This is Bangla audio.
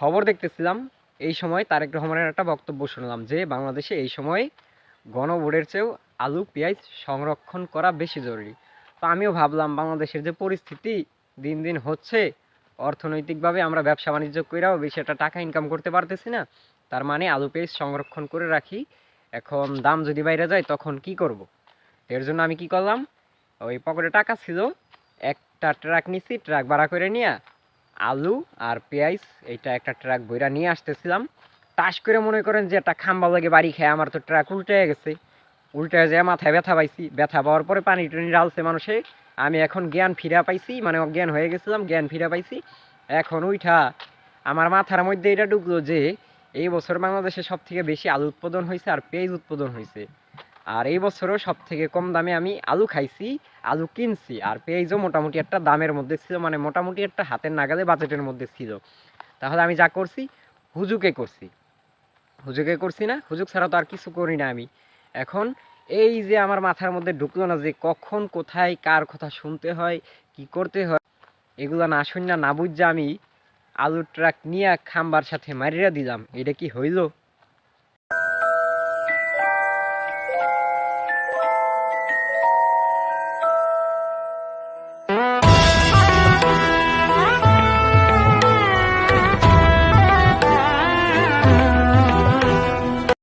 খবর দেখতেছিলাম, এই সময় তারেক রহমানের একটা বক্তব্য শুনলাম যে, বাংলাদেশে এই সময় গণভোটের চেয়েও আলু, পেঁয়াজ সংরক্ষণ করা বেশি জরুরি। তো আমিও ভাবলাম, বাংলাদেশের যে পরিস্থিতি দিন দিন হচ্ছে, অর্থনৈতিকভাবে আমরা ব্যবসা বাণিজ্য কইরাও বেশি একটা টাকা ইনকাম করতে পারতেছি না, তার মানে আলু, পেঁয়াজ সংরক্ষণ করে রাখি। এখন দাম যদি বাইরে যায়, তখন কি করব? এর জন্য আমি কি করলাম, ওই পকেটে টাকা ছিল, একটা ট্রাক নিছি, ট্রাক ভাড়া করে নিয়ে আলু আর পেঁয়াজ, এইটা একটা ট্রাক বইরা নিয়ে আসতেছিলাম। টাস করে মনে করেন যে একটা খাম্বা লাগে বাড়ি খেয়ে আমার তো ট্রাক উল্টে গেছে। উল্টে যায় মাথায় ব্যথা পাইছি। ব্যথা পাওয়ার পরে পানি টানি ডালছে মানুষে। আমি এখন জ্ঞান ফিরা পাইছি মানে অজ্ঞান হয়ে গেছিলাম, জ্ঞান ফিরা পাইছি। এখন উইঠা আমার মাথার মধ্যে এটা ঢুকলো যে, এই বছর বাংলাদেশে সব থেকে বেশি আলু উৎপাদন হয়েছে আর পেঁয়াজ উৎপাদন হয়েছে আর এই বছরও সব থেকে কম দামে আমি আলু খাইছি, আলু কিনছি, আর পেঁয়াজও মোটামুটি একটা দামের মধ্যে ছিল মানে মোটামুটি একটা হাতের নাগালে বাজেটের মধ্যে ছিল। তাহলে আমি যা করছি, হুজুকে করছি। হুজুকে করছি না, হুজুক ছাড়া তো আর কিছু করি না আমি। এখন এই যে আমার মাথার মধ্যে ঢুকলো না যে কখন, কোথায়, কার কথা শুনতে হয়, কি করতে হয়, এগুলা না শুন না না বুঝা আমি আলুর ট্রাক নিয়ে খাম্বার সাথে মারিয়া দিলাম। এটা কি হইল?